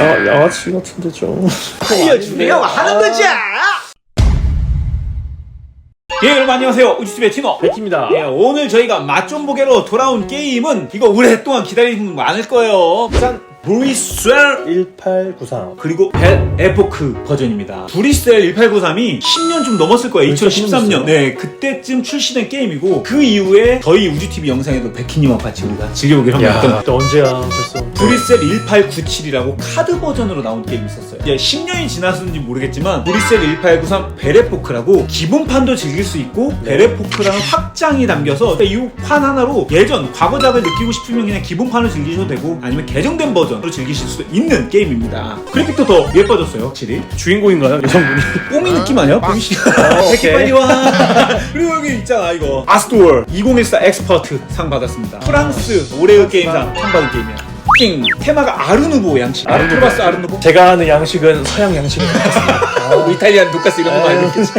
야, 양아치 같은데 좀. 알려주려고 하는 거지. 예 여러분 안녕하세요. 우주집의 티너 백입니다. 예, 오늘 저희가 맛 좀 보게로 돌아온 게임은 이거 오랫동안 기다리는 분 많을 거예요. 짠 브리셀 1893. 그리고 벨 에포크 버전입니다. 브리셀 1893이 10년 좀 넘었을 거예요. 벌써 2013년. 됐어요? 네, 그때쯤 출시된 게임이고 그 이후에 저희 우주TV 영상에도 백희님과 같이 우리가 즐겨보기로 했던 또 언제야? 벌써. 브리셀 1897이라고 카드 버전으로 나온 게임이 있었어요. 이제 10년이 지났는지 모르겠지만 브리셀 1893 베레포크라고 기본판도 즐길 수 있고 네. 베레포크라는 확장이 담겨서 이 판 하나로 예전 과거작을 느끼고 싶으면 그냥 기본판을 즐기셔도 되고 아니면 개정된 버전 으로 즐기실 수 있는 게임입니다. 그래픽도 더 예뻐졌어요, 확실히. 주인공인가요? 여성분이? 뽀미 느낌 아니야? 뽀미 씨. 오케이. 백희 빨리 와. 그리고 여기 있잖아 이거. 아스토어 2014 엑스퍼트 상 받았습니다. 프랑스 올해의 게임상 상 받은 게임이야. 띵 테마가 아르누보 양식. 아르누보. 들어봤어 아르누보? 제가 아는 양식은 서양 같습니다. 뭐 이탈리안 돈가스 이런 거 많이 아유. 느끼지.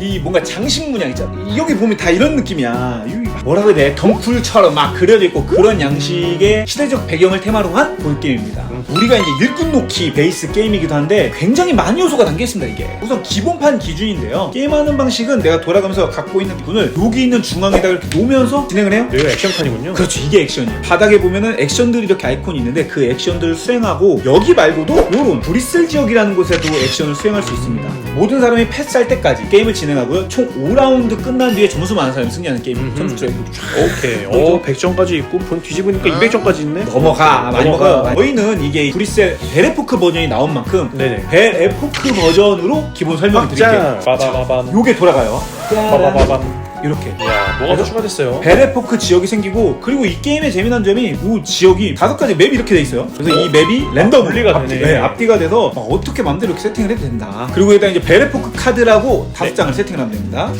이 뭔가 장식 문양 있잖아. 여기 보면 다 이런 느낌이야. 이 뭐라고 해야 돼? 덩쿨처럼 막 그려져 있고 그런 양식의 시대적 배경을 테마로 한 볼게임입니다. 우리가 이제 일꾼 놓기 베이스 게임이기도 한데 굉장히 많은 요소가 담겨 있습니다, 이게. 우선 기본판 기준인데요. 게임하는 방식은 내가 돌아가면서 갖고 있는 군을 여기 있는 중앙에다 이렇게 놓으면서 진행을 해요. 여기가 액션판이군요. 그렇죠 이게 액션이에요 바닥에 보면은 액션들이 이렇게 아이콘이 있는데 그 액션들을 수행하고 여기 말고도 요런 브리셀 지역이라는 곳에도 액션을 수행할 수 있습니다 모든 사람이 패스할 때까지 게임을 진행하고요 총 5라운드 끝난 뒤에 점수 많은 사람이 승리하는 게임 음흠. 점수 트랙으로 쫙 오케이. 어, 100점까지 있고, 본 뒤집으니까 200점까지 있네? 넘어가 많이 넘어가. 먹어요 저희는 이게 브리셀 베레포크 버전이 나온 만큼 네네. 베레포크 버전으로 기본 설명을 드릴게요 확장! 빠바바밤. 요게 돌아가요 빠바바밤. 이렇게 야, 뭐가 더 추가됐어요? 베레포크 지역이 생기고 그리고 이 게임의 재미난 점이 이 지역이 다섯 가지 맵이 이렇게 돼 있어요. 그래서 이 맵이 랜덤 분리가 앞뒤, 되네. 네, 앞뒤가 돼서 막 어떻게 마음대로 이렇게 세팅을 해도 된다. 그리고 일단 이제 베레포크 카드라고 다섯 네. 장을 세팅을 하면 됩니다.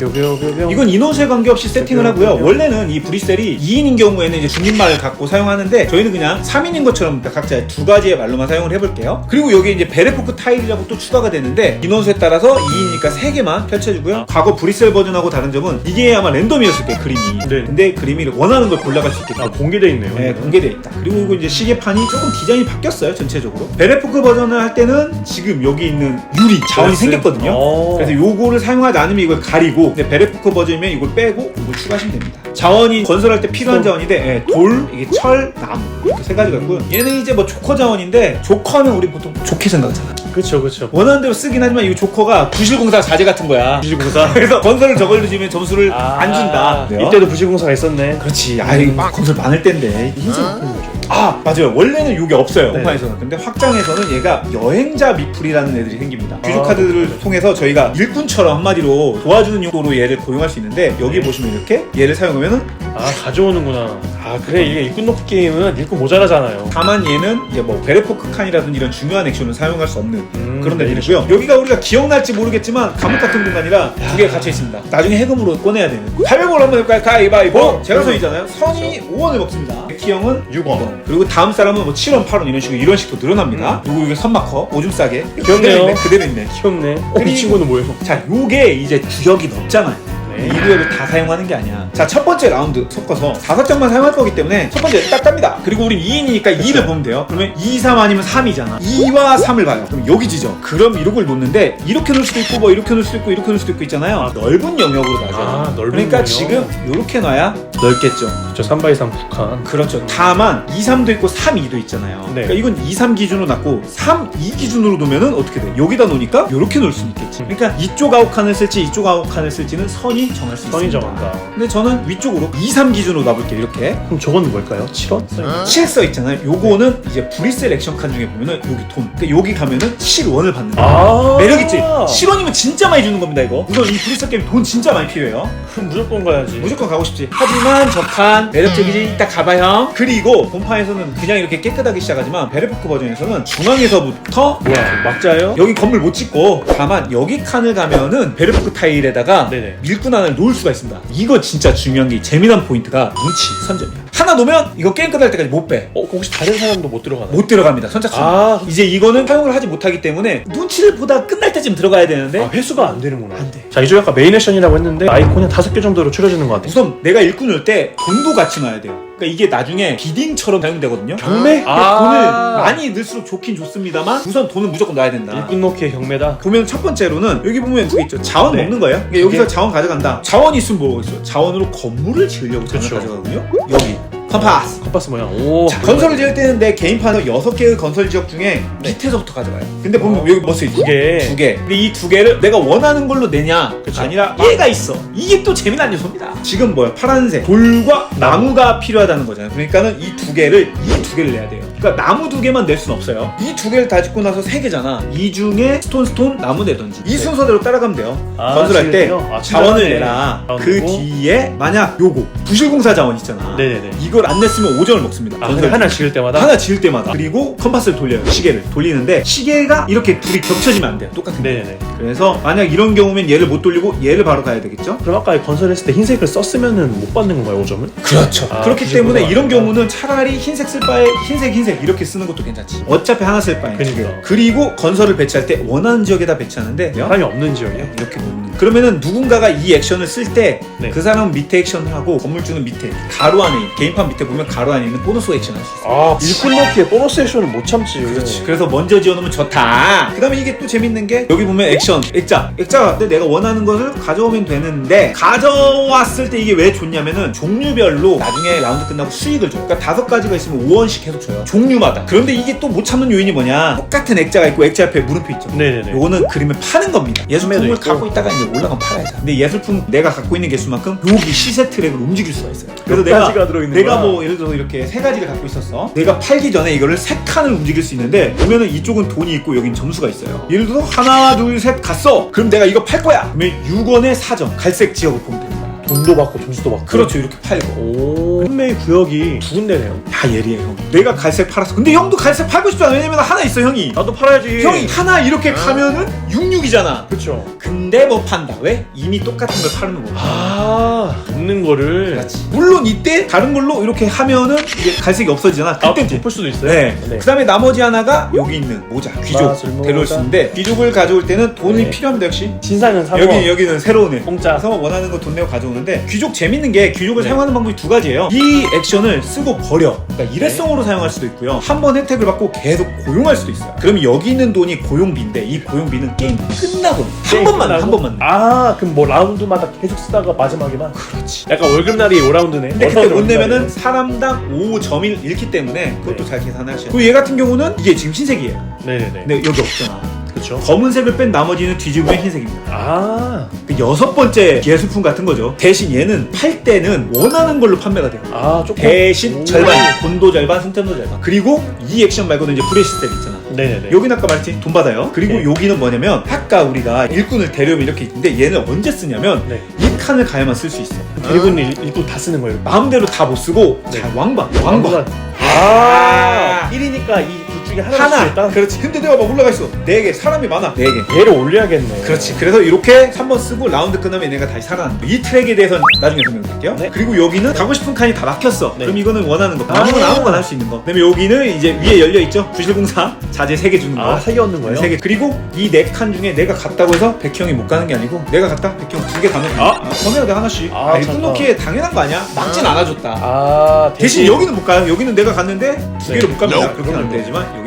이건 인원수에 관계없이 세팅을 하고요. 원래는 이 브리셀이 2인인 경우에는 이제 중립말을 갖고 사용하는데 저희는 그냥 3인인 것처럼 각자 두 가지의 말로만 사용을 해볼게요. 그리고 여기 이제 베레포크 타일이라고 또 추가가 되는데 인원수에 따라서 2인이니까 3개만 펼쳐주고요. 과거 브리셀 버전하고 다른 점은 이게 아마 랜덤이었을 거예요, 그림이. 네. 근데 그림이 원하는 걸 골라갈 수 있게 아, 공개돼 있네요. 네, 공개되어 있다. 그리고 이거 이제 시계판이 조금 디자인이 바뀌었어요, 전체적으로. 베레포크 버전을 할 때는 지금 여기 있는 유리 자원이? 생겼거든요. 어. 그래서 요거를 사용하지 않으면 이걸 가리고 근데 베레포크 버전이면 이걸 빼고 이걸 추가하시면 됩니다. 자원이 건설할 때 필요한 또. 자원인데 예, 돌, 이게 철, 나무 이렇게 세 가지가 있고요. 얘는 이제 뭐 조커 자원인데 조커하면 우리 보통 좋게 생각하잖아. 그쵸, 그쵸. 원하는 대로 쓰긴 하지만 이 조커가 부실공사 자재 같은 거야. 부실공사. 그래서 건설을 저걸로 지면 점수를 안 준다. 아, 이때도 부실공사가 있었네. 그렇지. 아이 음. 건설 많을 때인데 흰색 어? 거죠. 아 맞아요. 원래는 이게 없어요. 네. 오판에서는. 근데 확장에서는 얘가 여행자 미풀이라는 애들이 생깁니다. 아, 귀족 카드를 통해서 저희가 일꾼처럼 한마디로 도와주는 용도로 얘를 고용할 수 있는데 여기 네. 보시면 이렇게 얘를 사용하면은 아, 가져오는구나. 아, 그래. 이게 일꾼 놓기 게임은 일꾼 모자라잖아요. 다만 얘는 이제 뭐 베레포크 칸이라든지 이런 중요한 액션을 사용할 수 없는 음, 그런 네, 애들이고요. 여기가 우리가 기억날지 모르겠지만 감옥 같은 공간이라 두 개가 갇혀 있습니다. 나중에 해금으로 꺼내야 되는. 가위바위보 한번 해볼까요? 가위바위보. 어? 제가 선이잖아요. 선이 5원을 먹습니다. 백희 형은 6원. 그리고 다음 사람은 뭐 7원, 8원 이런 식으로 이런 식도 늘어납니다. 그리고 이게 선마커 오줌 싸게 귀엽네요. 그대로 있네. 그대로 있네. 귀엽네. 어, 그리고- 이 친구는 뭐예요? 자, 요게 이제 구역이 넓잖아요. 네. 이 구역을 다 사용하는 게 아니야. 자, 첫 번째 라운드 섞어서 다섯 장만 사용할 거기 때문에 첫 번째 딱 갑니다. 그리고 우린 2인이니까 2를 보면 돼요. 그러면 2, 3 아니면 3이잖아. 2와 3을 봐요. 그럼 여기 지죠. 그럼 걸 놓는데 이렇게 놓을 수도 있고 뭐 이렇게 놓을 수도 있고 이렇게 놓을 수도 있고 있잖아요. 넓은 영역으로 놔줘요. 아, 넓은 그러니까 영역. 지금 이렇게 놔야 넓겠죠. 저 3x3 북한. 그렇죠. 다만 2, 3도 있고 3, 2도 있잖아요. 네. 그러니까 이건 2, 3 기준으로 놨고 3, 2 기준으로 놓으면은 어떻게 돼? 여기다 놓으니까 이렇게 놓을 수 있겠지. 그러니까 이쪽 아웃칸을 쓸지 이쪽 아웃칸을 쓸지는 선이 정할 수 선이 있습니다. 정한다. 근데 저는 위쪽으로 2, 3 기준으로 놔볼게요. 이렇게. 그럼 저건 뭘까요? 7원? 7써 있잖아요. 요거는 이제 브리셀 액션 칸 중에 보면은 여기 돈. 그러니까 여기 가면은 7원을 받는 거예요. 아 매력 있지? 7원이면 진짜 많이 주는 겁니다, 이거. 우선 이 브리셀 게임 돈 진짜 많이 필요해요. 그럼 무조건 가야지. 무조건 가고 싶지. 하지만 저칸 매력적이지. 이따 가봐 형. 그리고 본판에서는 그냥 이렇게 깨끗하게 시작하지만 베레포크 버전에서는 중앙에서부터 뭐야, 막자예요? 여기 건물 못 짓고 다만 여기 칸을 가면은 베르포크 타일에다가 네네. 밀꾼안을 놓을 수가 있습니다. 이거 진짜 중요한 게 재미난 포인트가 눈치 선점이야. 하나 놓으면 이거 게임 끝날 때까지 못 빼. 어, 혹시 다른 사람도 못 들어가나요? 못 들어갑니다. 선착순. 아. 이제 이거는 사용을 하지 못하기 때문에 눈치를 보다 끝날 때쯤 들어가야 되는데 아, 회수가 안 되는구나. 안 돼. 자, 이쪽 아까 메인 액션이라고 했는데 아이콘이 한 다섯 개 정도로 추려지는 것 같아요. 우선 내가 일꾼 올때 돈도 같이 놔야 돼요. 그러니까 이게 나중에 비딩처럼 사용되거든요. 경매? 근데 아. 돈을 많이 넣을수록 좋긴 좋습니다만 우선 돈은 무조건 넣어야 된다. 일꾼 놓기의 경매다. 보면 첫 번째로는 여기 보면 두개 있죠. 자원 네. 먹는 거예요. 그러니까 여기서 자원 가져간다. 자원이 있으면 뭐겠어? 자원으로 건물을 지으려고 자원을 그쵸. 가져가거든요. 여기 컴파스. 컴파스 모양. 오. 자, 건설을 지을 때는 내 개인판에 여섯 개의 건설 지역 중에 밑에서부터 가져가요. 근데 보면 어. 여기 뭐 쓰이지? 두 개. 두 개. 근데 이 두 개를 내가 원하는 걸로 내냐? 그쵸. 아니라 얘가 있어. 이게 또 재미난 요소입니다. 지금 뭐야? 파란색 돌과 나무가 필요하다는 거잖아요. 그러니까는 이 두 개를 이 두 개를 내야 돼요. 그러니까 나무 두 개만 낼 순 없어요. 이 두 개를 다 짓고 나서 세 개잖아. 이 중에 스톤 스톤 나무 내던지. 이 네. 순서대로 따라가면 돼요. 아, 건설할 때 지금요? 아, 자원을 내라. 자원 그 내고. 뒤에 만약 요거 부실공사 자원 있잖아. 네네네. 이걸 안 냈으면 5점을 먹습니다. 아, 건설 근데 하나 지을 때마다. 하나 지을 때마다 그리고 컴파스를 돌려요 시계를 돌리는데 시계가 이렇게 둘이 겹쳐지면 안 돼요 똑같은 거 네네네. 그래서 만약 이런 경우면 얘를 못 돌리고 얘를 바로 가야 되겠죠 그럼 아까 건설했을 때 흰색을 썼으면은 못 받는 건가요, 5점을? 그렇죠 아, 그렇기 때문에 이런. 경우는 차라리 흰색 쓸 바에 흰색 흰색 이렇게 쓰는 것도 괜찮지 어차피 하나 쓸 바에 그러니까. 그리고 건설을 배치할 때 원하는 지역에다 배치하는데 사람이 없는 지역이요? 이렇게 놓는 그러면은 누군가가 이 액션을 쓸 때 그 네. 사람은 밑에 액션을 하고 건물주는 밑에 가로 안에 개인판 밑에 보면 가로 안에 있는 보너스 액션을 할수 있어요 아, 일꾼 넣기에 보너스 액션을 못 참지. 그렇지. 그래서 먼저 지어놓으면 좋다. 그 다음에 이게 또 재밌는 게 여기 보면 액션, 액자. 액자가 근데 내가 원하는 것을 가져오면 되는데 가져왔을 때 이게 왜 좋냐면은 종류별로 나중에 라운드 끝나고 수익을 줘요. 그러니까 다섯 가지가 있으면 5원씩 계속 줘요. 종 류마다. 그런데 이게 또 못 참는 요인이 뭐냐? 똑같은 액자가 있고 액자 옆에 물음표 있죠. 네네네. 요거는 그림을 파는 겁니다. 예술품을 있고. 갖고 있다가 이제 올라가면 팔아야죠. 근데 예술품 내가 갖고 있는 개수만큼 여기 시세 트랙을 움직일 수가 있어요. 그래서 몇 내가 가지가 들어있는 내가 거야? 뭐 예를 들어서 이렇게 세 가지를 갖고 있었어. 내가 팔기 전에 이거를 세 칸을 움직일 수 있는데 보면은 이쪽은 돈이 있고 여긴 점수가 있어요. 예를 들어 하나 둘 셋 갔어. 그럼 내가 이거 팔 거야. 그러면 6원의 4점 갈색 지역을 보면 됩니다. 돈도 받고 점수도 받고. 그렇죠 이렇게 팔고. 오. 판매 구역이 두 군데네요. 야 예리해 형. 내가 갈색 팔았어. 근데 형도 갈색 팔고 싶잖아. 왜냐면 하나 있어 형이. 나도 팔아야지. 형이 하나 이렇게 가면은 66이잖아. 그쵸. 근데 뭐 판다. 왜? 이미 똑같은 걸 파는 거야. 아, 없는 거를. 그렇지. 물론 이때 다른 걸로 이렇게 하면은 이게 갈색이 없어지잖아. 아, 그때 덮을 수도 있어요. 네. 네. 그 다음에 나머지 하나가 여기 있는 모자, 귀족 마술 모자. 데려올 수 있는데 귀족을 가져올 때는 돈이 네. 필요합니다 역시. 신상은 사고. 여기 여기는 새로운 애. 공짜. 그래서 원하는 거 돈 내고 가져오는 데 귀족 재밌는 게 귀족을 네. 사용하는 방법이 두 가지예요. 이 액션을 쓰고 버려. 그러니까 일회성으로 사용할 수도 있고요. 한 번 혜택을 받고 계속 고용할 수도 있어요. 그러면 여기 있는 돈이 고용비인데 이 고용비는 게임 끝나고 한 번만 끝나고? 한 번만. 아, 그럼 뭐 라운드마다 계속 쓰다가 마지막에만. 그렇지. 약간 월급날이 5라운드네. 근데 그때 못 내면은 사람당 5점을 잃기 때문에 그것도 네. 잘 계산하셔야 돼요. 그리고 얘 같은 경우는 이게 지금 흰색이에요. 네네네. 근데 여기 없잖아. 그렇죠. 검은색을 뺀 나머지는 뒤집으면 흰색입니다. 아, 그 여섯 번째 예술품 같은 거죠. 대신 얘는 팔 때는 원하는 걸로 판매가 돼요. 아 조금. 대신 오. 절반, 돈도 절반, 승점도 절반. 그리고 이 액션 말고는 이제 브레시셀 있잖아. 네네네. 여기는 아까 말했지 돈 받아요. 그리고 네. 여기는 뭐냐면 아까 우리가 일꾼을 데려오면 이렇게 있는데 얘는 언제 쓰냐면 네. 이 칸을 가야만 쓸 수 있어. 대리군 일- 일꾼 다 쓰는 거예요. 마음대로 다 못 쓰고 네. 자, 왕관, 왕관. 아, 1이니까 이둘 중에 하나 하나. 있다. 그렇지. 근데 내가 막 올라가 있어. 네 개. 사람이 많아. 네 개. 얘를 올려야겠네. 그렇지. 그래서 이렇게 3번 쓰고 라운드 끝나면 얘네가 다시 살아난다. 이 트랙에 대해서는 나중에 설명드릴게요. 네. 그리고 여기는 가고 싶은 칸이 다 막혔어. 네. 그럼 이거는 원하는 거. 아. 아무거나 아무거나 할 수 있는 거. 그다음에 여기는 이제 위에 열려 있죠. 부실공사 자재 3개 주는 거. 아, 세개 얻는 거예요? 세 개. 그리고 이 네 칸 중에 내가 갔다고 해서 백형이 못 가는 게 아니고 내가 갔다 백형 두 개 가면 아. 아, 그러면 내가 하나씩. 아, 아, 일꾼 잠깐. 놓기에 당연한 거 아니야? 막진 않아줬다. 아, 대신 여기는 못 가요. 여기는 내가 갔는데 두 네. 개를 못 갑니다. 그렇게는 안. 되지만.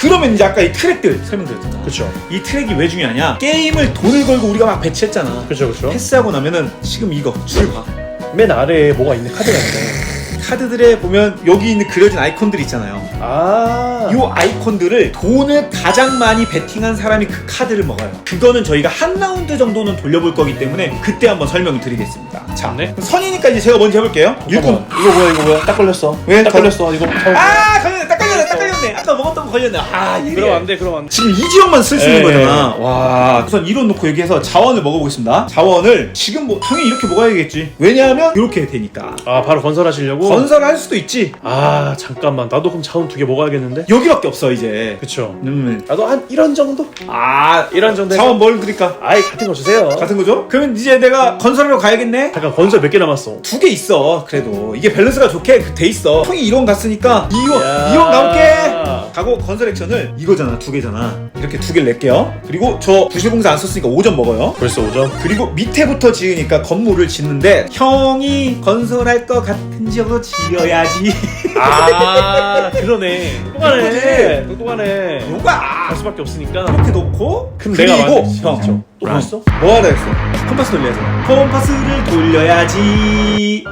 그러면 이제 아까 이 트랙들 설명드렸잖아. 그렇죠. 이 트랙이 왜 중요하냐? 게임을 돈을 걸고 우리가 막 배치했잖아. 그렇죠, 그렇죠. 패스하고 나면은 지금 이거 줄 봐. 맨 아래에 뭐가 있는 카드가 있네. 카드들에 보면 여기 있는 그려진 아이콘들 있잖아요. 아, 이 아이콘들을 돈을 가장 많이 베팅한 사람이 그 카드를 먹어요. 그거는 저희가 한 라운드 정도는 돌려볼 거기 때문에 그때 한번 설명을 드리겠습니다. 자, 네. 선이니까 이제 제가 먼저 해볼게요. 일꾼. 잠깐만. 이거 뭐야, 이거 뭐야? 딱 걸렸어. 왜? 딱 걸렸어. 이거 잘. 아, 걸렸네. 딱 걸렸네. 딱 걸렸네. 아까 먹었던 거 걸렸네. 아, 이게. 그럼 안 돼, 그럼 안 돼. 지금 이 지역만 쓸 수 있는 예, 거잖아. 와. 우선 이론 놓고 여기에서 자원을 먹어보겠습니다. 자원을 지금 뭐 당연히 이렇게 먹어야겠지. 왜냐하면 이렇게 되니까. 아, 바로 건설하시려고? 건설을 할 수도 있지. 아, 잠깐만. 나도 그럼 자원 두 개 먹어야겠는데? 여기밖에 없어 이제. 그쵸. 음. 나도 한 1원 정도? 아, 이런 정도 해서- 자원 뭘 드릴까? 아이, 같은 거 주세요. 같은 거죠? 그러면 이제 내가 건설하러 가야겠네. 잠깐, 건설 몇 개 남았어? 두 개 있어. 그래도 이게 밸런스가 좋게 돼 있어. 형이 2원 갔으니까 2원, 야. 2원 남게. 가고 건설 액션을 이거잖아 두 개잖아. 이렇게 두 개를 낼게요. 그리고 저 부실공사 안 썼으니까 5점 먹어요. 벌써 5점. 그리고 밑에부터 지으니까 건물을 짓는데 형이 건설할 것 같은 지역으로 지어야지 아 그러네. 똑똑하네. 똑똑하네. 뭐가 갈 수밖에 없으니까. 이렇게 놓고 그럼 그리고 내가 만들지. 형 그렇죠. 또 아? 뭐 하라 했어 컴파스 돌려야지 컴파스를 돌려야지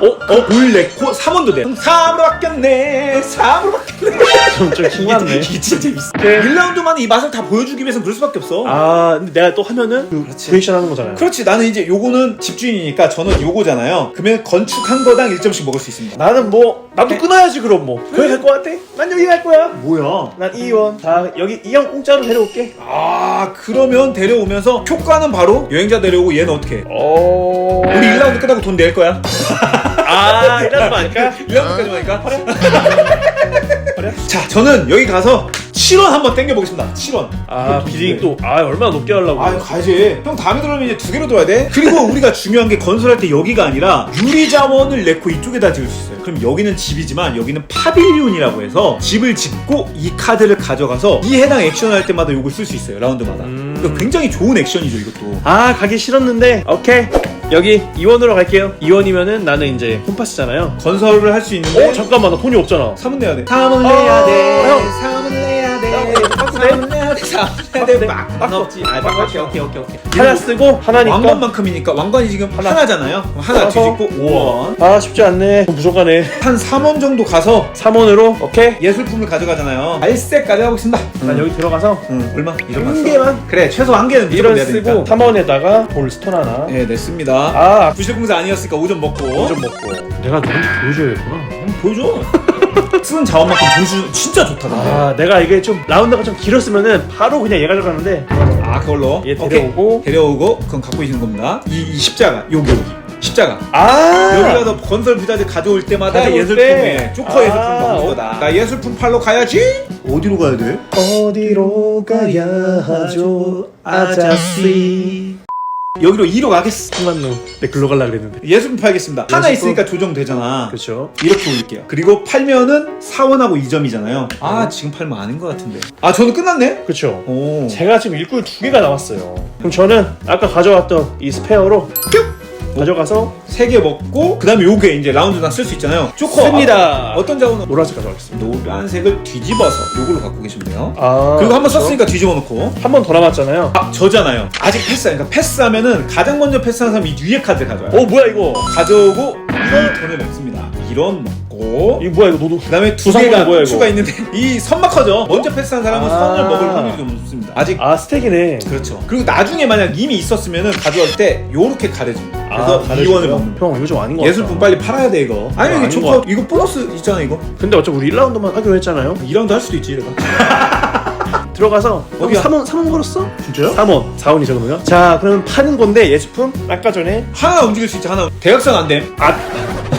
어? 어? 돌 냈고 3원도 돼 3으로 바뀌었네 3으로 바뀌었네 좀좀 킹받네. 이게 진짜 재밌어 네. 1라운드만에 이 맛을 다 보여주기 위해서는 그럴 수밖에 없어 아 근데 내가 또 하면은 그 그렇지. 브레이션 하는 거잖아요. 그렇지 나는 이제 요거는 집주인이니까 저는 요거잖아요 그러면 건축 한 거당 1점씩 먹을 수 있습니다 나는 뭐 나도 끊어야지 그럼 뭐. 거기 갈거 같아? 난 여기 갈 거야. 뭐야 난 이원. 자 여기 이형 공짜로 데려올게. 아 그러면 데려오면서 효과는 바로 여행자 데려오고 얘는 어떻게 해? 어. 우리 1라운드 끝나고 돈 낼 거야 아 이러는 거 아닐까? 1라운드까지 하니까 자 저는 여기 가서 7원 한번 땡겨보겠습니다 7원 아 비딩 또아 얼마나 높게 하려고. 아 가야지 형 다음에 들어오면 이제 두 개로 들어야 돼 그리고 우리가 중요한 게 건설할 때 여기가 아니라 유리 자원을 내고 이쪽에다 지을 수 있어요 그럼 여기는 집이지만 여기는 파빌리온이라고 해서 집을 짓고 이 카드를 가져가서 이 해당 액션 할 때마다 이걸 쓸 수 있어요 라운드마다 음. 그러니까 굉장히 좋은 액션이죠 이것도 아 가기 싫었는데 오케이 여기 이원으로 갈게요. 이원이면은 나는 이제 홈파스잖아요. 건설을 할 수 있는데 어 잠깐만 나 돈이 없잖아. 3은 내야 돼 3은 내야 돼. 형. 3은 내야 돼 형, 3은 내야 돼 3은 내야 돼 막, 막막 없지 아, 막, 오케이 오케이 오케이 오케이 하나 쓰고 하나니까. 왕관만큼이니까 왕관이 지금 하나. 하나. 잖아요 하나 써서 뒤집고 5원 아 쉽지 않네. 돈 부족하네. 한 3원 정도 가서 3원으로 오케이. 예술품을 가져가잖아요 알색 가져가겠습니다 난 여기 들어가서 응, 얼마? 한 개만 그래 최소 한 개는 무조건 이런 내야 쓰고 되니까 3원에다가 돌 스톤 하나. 네 냈습니다 아 부실공사 아니었으니까 5점 먹고 5점 먹고. 내가 너한테 보여줘야겠구나. 음, 보여줘 쓰는 자원만큼 점수 진짜 좋다 근데. 아 내가 이게 좀 라운드가 좀 길었으면은 바로 그냥 얘 가져가는데. 아 그걸로? 얘 오케이. 데려오고. 데려오고 그건 갖고 있는 겁니다. 이, 이 십자가 여기 여기 십자가. 아! 여기 가서 건설 부자들 가져올 때마다 가져올 예술품에 때? 조커 아, 예술품 먹는 거다. 나 예술품 팔러 가야지! 어디로 가야 돼? 어디로 가야 하죠? 아자씨 여기로 2로 가겠어. 통한 놈내 글로 갈라 그랬는데. 예술품 팔겠습니다. 하나 예술품. 있으니까 조정되잖아. 그렇죠 이렇게 올릴게요. 그리고 팔면은 4원하고 2점이잖아요. 아 지금 팔면 아닌 것 같은데. 아 저는 끝났네? 그렇죠 오. 제가 지금 일꾼 두 개가 남았어요. 그럼 저는 아까 가져왔던 이 스페어로 큐 가져가서 세 개 먹고 그 다음에 요게 이제 라운드당 쓸 수 있잖아요. 조커 씁니다. 아, 어떤 자원은 노란색 가져가겠습니다. 노란색을 뒤집어서 요걸로 갖고 계시면 돼요. 아 그리고 한번 썼으니까 뒤집어 놓고. 한 번 더 남았잖아요. 아 저잖아요. 아직 패스 그러니까 패스하면은 가장 먼저 패스하는 사람이 이 위에 카드 가져와요. 어 뭐야 이거? 가져오고 이 돈을 먹습니다 이런 먹고 이거 뭐야 이거 노도 그 다음에 두 구성물이 개가 뭐야, 이거? 추가 있는데 이 선마커죠? 먼저 패스한 사람은 아. 선을 먹을 확률이 좀 높습니다. 아직 아 스택이네. 그렇죠. 그리고 나중에 만약 이미 있었으면 은 가져올 때 요렇게 가려줍니다. 그래서 아, 2원을 먹는 형 이거 좀 아닌 것 같아 예술품 빨리 팔아야 돼 이거. 아니 이거 아닌 조커 것 이거 보너스 있잖아 이거. 근데 어차피 우리 1라운드만 하기로 했잖아요. 2라운드 할 수도 있지 내가 들어가서 어디야? 3원 3원 걸었어? 진짜요? 3원. 4원이 적으면. 자 그러면 파는 건데 예술품? 아까 전에? 하나 움직일 수 있지 하나. 대각선 안됨 아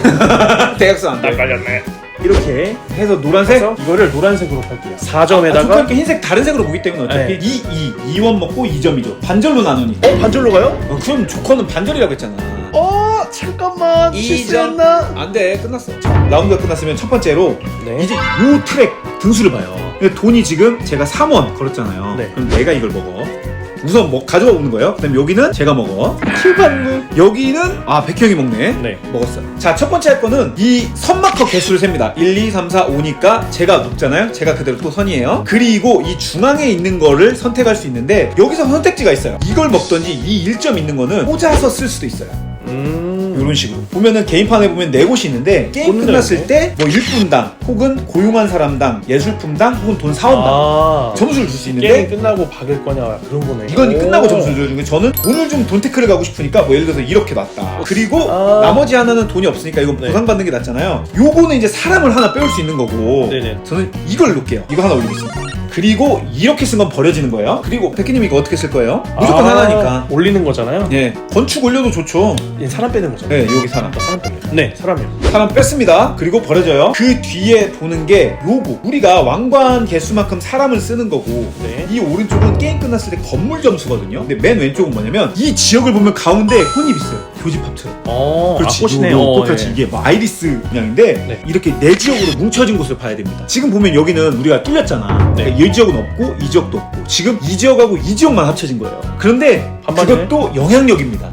대각선. 안됨 깔렸네. 이렇게 해서 노란색? 해서 이거를 노란색으로 팔게요. 아, 조커 4점에다가? 이렇게 흰색 다른 색으로 보기 때문에 어차피 네. 2, 2, 2원 먹고 2점이죠. 반절로 나누니까 어? 반절로 가요? 어, 그럼 조커는 반절이라고 했잖아. 어 잠깐만. 실수했나? 안 돼. 끝났어. 자, 라운드가 끝났으면 첫 번째로 네. 이제 요 트랙 등수를 봐요. 근데 돈이 지금 제가 3원 걸었잖아요. 네. 그럼 내가 이걸 먹어 우선 뭐 가져가 오는 거예요? 그다음 여기는 제가 먹어. 킬받는 여기는 아 백형이 먹네. 네. 먹었어요. 자 첫 번째 할 거는 이 선마커 개수를 셉니다. 1, 2, 3, 4, 5니까 제가 눕잖아요? 제가 그대로 또 선이에요. 그리고 이 중앙에 있는 거를 선택할 수 있는데 여기서 선택지가 있어요. 이걸 먹던지 이 1점 있는 거는 꽂아서 쓸 수도 있어요. 음 이런 식으로 보면은 게임판에 보면 네 곳이 있는데 게임 끝났을? 때 뭐 일분당 혹은 고용한 사람당 예술품당 혹은 돈 사원당 아 점수를 줄 수 게임 있는데 끝나고 박을 거냐 그런 거네 이건 오. 끝나고 점수를 줘주는 거예요 저는 돈을 좀 돈테크를 가고 싶으니까 뭐 예를 들어서 이렇게 놨다 그리고 아. 나머지 하나는 돈이 없으니까 이건 네. 보상받는 게 낫잖아요 요거는 이제 사람을 하나 빼올 수 있는 거고 네네. 저는 이걸 놓을게요 이거 하나 올리겠습니다 그리고 이렇게 쓴 건 버려지는 거예요 그리고 백희님 이거 어떻게 쓸 거예요? 무조건 아, 하나니까 올리는 거잖아요 예 건축 올려도 좋죠 얘 사람 빼는 거잖아요 네 여기 사람 사람 빼네 네 사람이요 사람 뺐습니다. 그리고 버려져요. 그 뒤에 보는 게 요거. 우리가 왕관 개수만큼 사람을 쓰는 거고 네. 이 오른쪽은 게임 끝났을 때 건물 점수거든요. 근데 맨 왼쪽은 뭐냐면 이 지역을 보면 가운데 혼입 있어요. 교집합 트럭. 어, 그렇지. 아. 요, 요 어, 꽃같이 예. 이게 뭐 아이리스 문양인데 네. 이렇게 네 지역으로 뭉쳐진 곳을 봐야 됩니다. 지금 보면 여기는 우리가 뚫렸잖아. 네. 그러니까 이 지역은 없고 이 지역도 없고 지금 이 지역하고 이 지역만 합쳐진 거예요. 그런데 반반이네. 그것도 영향력입니다.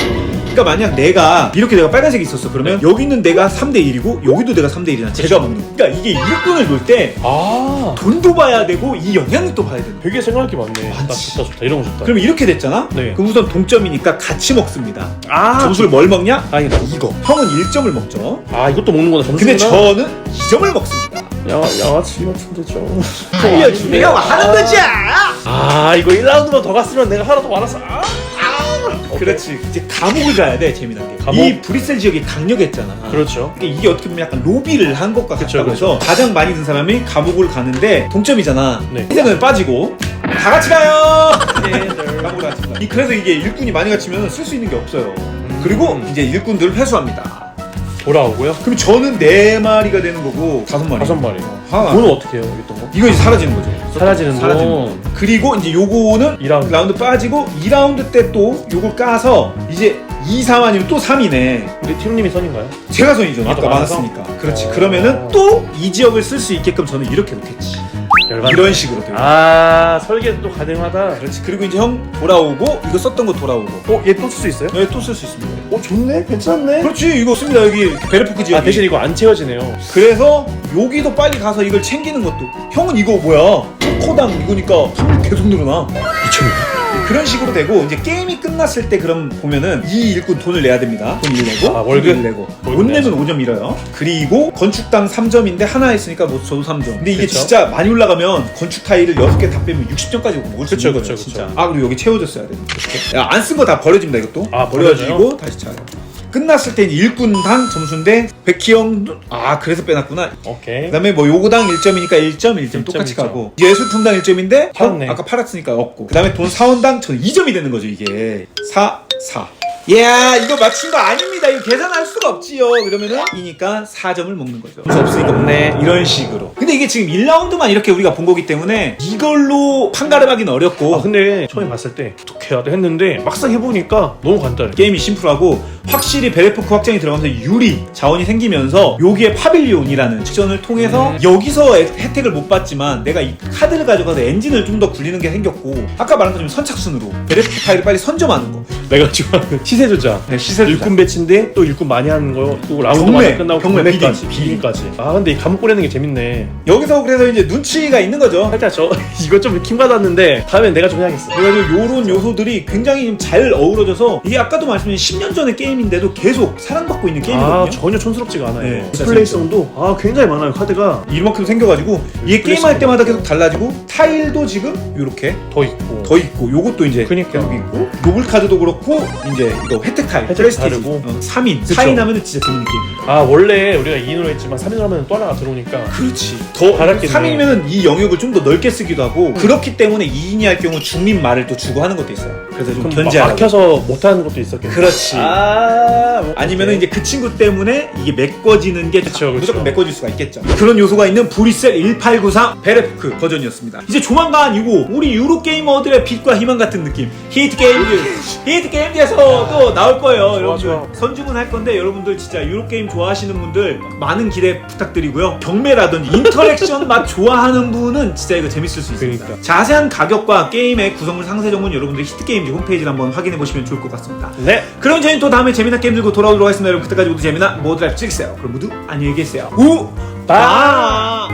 그러니까 만약 내가 이렇게 내가 빨간색이 있었어 그러면 네. 여기는 내가 3대 1이고 여기도 내가 3대 1이잖아. 제가 먹는. 그러니까 이게 일꾼을 놓을 때 아, 돈도 봐야 되고 이 영향력도 봐야 되는 거야. 되게 생각이 많네. 나 많지. 좋다, 좋다. 이런 거 좋다. 그럼 이렇게 됐잖아? 네. 그럼 우선 동점이니까 같이 먹습니다. 아, 점수를 뭘 먹냐? 다행이다. 이거. 형은 1점을 먹죠. 아, 이것도 먹는구나. 점수구나. 근데 저는 2점을 먹습니다. 야, 양아치 같은데 좀. 알려주려고 하는 거지! 아, 이거 1라운드만 더 갔으면 내가 하나 더 많았어. 아, 그렇지. 이제 감옥을 가야 돼, 재미난 게. 감옥? 이 브뤼셀 지역이 강력했잖아. 그렇죠. 이게, 이게 어떻게 보면 약간 로비를 한 것과 그쵸, 같다고 해서 가장 많이 든 사람이 감옥을 가는데 동점이잖아. 네. 희생은 빠지고 다 같이 가요! 감옥을 같이 가. 이- 그래서 이게 일꾼이 많이 갇히면 쓸 수 있는 게 없어요. 그리고 이제 일꾼들을 회수합니다. 돌아오고요. 그럼 저는 네 마리가 되는 거고 다섯 마리. 다섯 마리. 하나. 돈은 어떻게 해요? 이거 이제 사라지는 거죠. 사라지는 사라지는 돈. 거. 그리고 이제 요거는 이 라운드. 라운드 빠지고 2라운드 때 또 요걸 까서 이제 2, 3 아니면 또 3이네. 우리 팀님이 선인가요? 제가 선이죠. 아, 아까 또 많아서? 많았으니까. 그렇지. 어. 그러면은 또 이 지역을 쓸 수 있게끔 저는 이렇게 놓겠지. 열받네. 이런 식으로 돼요. 아, 설계도 또 가능하다. 그렇지. 그리고 이제 형 돌아오고 이거 썼던 거 돌아오고. 어, 얘 또 쓸 수 있어요? 여기 또쓸 수 있습니다. 어, 좋네. 괜찮네. 그렇지. 이거 씁니다. 여기 베르포크 지역. 아, 대신 이거 안 채워지네요. 그래서 여기도 빨리 가서 이걸 챙기는 것도. 형은 이거 뭐야? 초코당 이거니까 계속 늘어나. 미쳤네. 그런 식으로 되고 이제 게임이 끝났을 때 그럼 보면은 이 일꾼 돈을 내야 됩니다. 돈 1내고 아, 월급? 내고 월급 못 내면 내야죠. 5점 잃어요. 그리고 건축당 3점인데 하나 했으니까 뭐 저도 3점. 근데 이게 그쵸. 진짜 많이 올라가면 건축 타일을 6개 다 빼면 60점까지 먹을 수 그쵸, 있는 거예요. 그쵸, 진짜. 그쵸. 아 그리고 여기 채워졌어야. 야, 안쓴 거 다 버려집니다 이것도. 아, 버려지고 버려져요? 다시 차요. 끝났을 때 이제 일꾼당 점수인데 백희영도 아 그래서 빼놨구나. 오케이. 그다음에 뭐 요거당 1점이니까 1점 1점 똑같이 1점. 가고 예술품당 1점인데 팔았네. 아까 팔았으니까 없고 그다음에 돈 사원당 저는 2점이 되는 거죠 이게 4 4 이야 이거 맞힌 거 아닙니다 이거 계산할 수가 없지요 그러면은 이니까 4점을 먹는 거죠 점수 없으니까 없네 이런 식으로 근데 이게 지금 1라운드만 이렇게 우리가 본 거기 때문에 이걸로 판가름하기는 어렵고 아, 근데 처음에 봤을 때 어떻게 해야 돼 했는데 막상 해보니까 너무 간단해. 게임이 심플하고 확실히 베레포크 확장이 들어가면서 유리 자원이 생기면서 여기에 파빌리온이라는 직전을 통해서 음. 여기서 애- 혜택을 못 받지만 내가 이 카드를 가져가서 엔진을 좀 더 굴리는 게 생겼고 아까 말한 것처럼 선착순으로 베레포크 타일을 빨리 선점하는 거 내가 좋아하는 시세 조작. 네, 시세. 일꾼 배치인데 또 일꾼 많이 하는 거, 또 라운드 경매, 많이 끝나고 경매, 경매까지, 비딩, 비딩까지. 아 근데 이 감옥 보내는 게 재밌네. 여기서 그래서 이제 눈치가 있는 거죠 살짝 저 이거 좀 킹받았는데 다음엔 내가 좀 해야겠어. 그래가지고 요런 요소들이 굉장히 좀잘 어우러져서 이게 아까도 말씀드린 10년 전의 게임 인데도 계속 사랑받고 있는 게임이거든요 아 전혀 촌스럽지가 않아요. 네, 플레이성도 아 굉장히 많아요 카드가 이만큼 생겨가지고 이게 게임할 때마다 계속 달라지고 타일도 지금 요렇게 더 있고. 더 있고 요것도 이제 그니까. 계속 있고 노블 카드도 그렇고 이제 이거 혜택 타일 혜택 프레스티지 다르고. 어, 3인 그쵸. 4인 하면 진짜 재밌는 게임입니다 아 원래 우리가 2인으로 했지만 3인으로 하면 또 하나가 들어오니까 그렇지 더 달았겠네. 3인이면 이 영역을 좀 더 넓게 쓰기도 하고 그렇기 때문에 2인이 할 경우 중립 말을 또 주고 하는 것도 있어요 그래서 좀 견제하고 막혀서 못하는 것도 있었겠네. 그렇지 아 뭐, 아니면은 이제 그 친구 때문에 이게 메꿔지는 게 그쵸, 그쵸. 무조건 메꿔질 수가 있겠죠. 그런 요소가 있는 브리셀 1893 베레프크 버전이었습니다. 이제 조만간 이거 우리 유로 게이머들의 빛과 희망 같은 느낌. 히트 게임즈, 히트 게임즈에서 또 나올 거예요, 여러분들. 좋아. 선주문 할 건데 여러분들 진짜 유로 게임 좋아하시는 분들 많은 기대 부탁드리고요. 경매라든지 인터랙션 맛 좋아하는 분은 진짜 이거 재밌을 수 있습니다. 그러니까. 자세한 가격과 게임의 구성물 상세 정보는 여러분들 히트 게임즈 홈페이지를 한번 확인해 보시면 좋을 것 같습니다. 네. 그럼 저희는 또 다음에 재 미난 게임 들고 돌아오도록 하겠습니다. 여러분 그때까지 모두 재미난 모드라이프 찍으세요. 그럼 모두 안녕히 계세요. 우! 바.